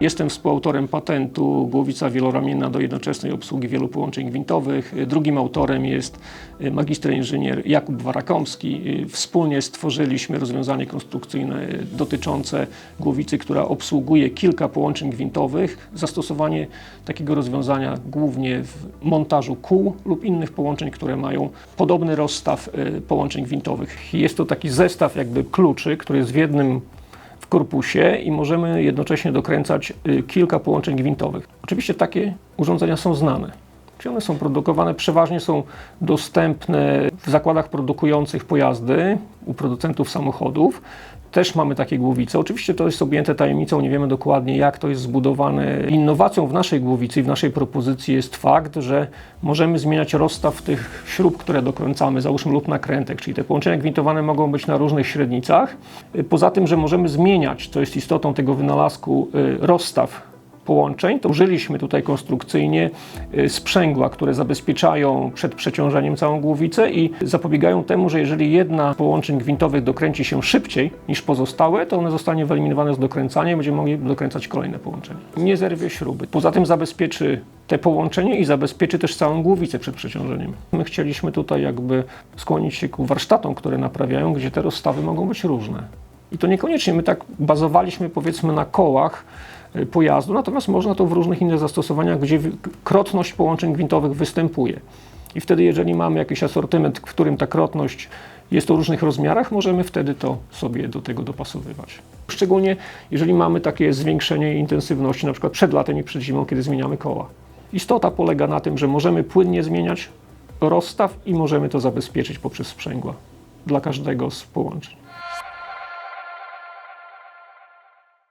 Jestem współautorem patentu głowica wieloramienna do jednoczesnej obsługi wielu połączeń gwintowych. Drugim autorem jest y, magister inżynier Jakub Warakomski. Y, Wspólnie stworzyliśmy rozwiązanie konstrukcyjne y, dotyczące głowicy, która obsługuje kilka połączeń gwintowych. Zastosowanie takiego rozwiązania głównie w montażu kół lub innych połączeń, które mają podobny rozstaw połączeń gwintowych. Jest to taki zestaw jakby kluczy, który jest w jednym korpusie i możemy jednocześnie dokręcać y, kilka połączeń gwintowych. Oczywiście takie urządzenia są znane. Czyli one są produkowane, przeważnie są dostępne w zakładach produkujących pojazdy, u producentów samochodów. Też mamy takie głowice. Oczywiście to jest objęte tajemnicą, nie wiemy dokładnie jak to jest zbudowane. Innowacją w naszej głowicy i w naszej propozycji jest fakt, że możemy zmieniać rozstaw tych śrub, które dokręcamy, załóżmy lub nakrętek, czyli te połączenia gwintowane mogą być na różnych średnicach. Poza tym, że możemy zmieniać, co jest istotą tego wynalazku, y, rozstaw połączeń, to użyliśmy tutaj konstrukcyjnie y, sprzęgła, które zabezpieczają przed przeciążeniem całą głowicę i zapobiegają temu, że jeżeli jedna z połączeń gwintowych dokręci się szybciej niż pozostałe, to one zostanie wyeliminowane z dokręcania i będziemy mogli dokręcać kolejne połączenia. Nie zerwie śruby. Poza tym zabezpieczy te połączenie i zabezpieczy też całą głowicę przed przeciążeniem. My chcieliśmy tutaj jakby skłonić się ku warsztatom, które naprawiają, gdzie te rozstawy mogą być różne. I to niekoniecznie my tak bazowaliśmy powiedzmy na kołach, pojazdu, natomiast można to w różnych innych zastosowaniach, gdzie krotność połączeń gwintowych występuje. I wtedy, jeżeli mamy jakiś asortyment, w którym ta krotność jest o różnych rozmiarach, możemy wtedy to sobie do tego dopasowywać. Szczególnie jeżeli mamy takie zwiększenie intensywności, na przykład przed latem i przed zimą, kiedy zmieniamy koła. Istota polega na tym, że możemy płynnie zmieniać rozstaw i możemy to zabezpieczyć poprzez sprzęgła dla każdego z połączeń.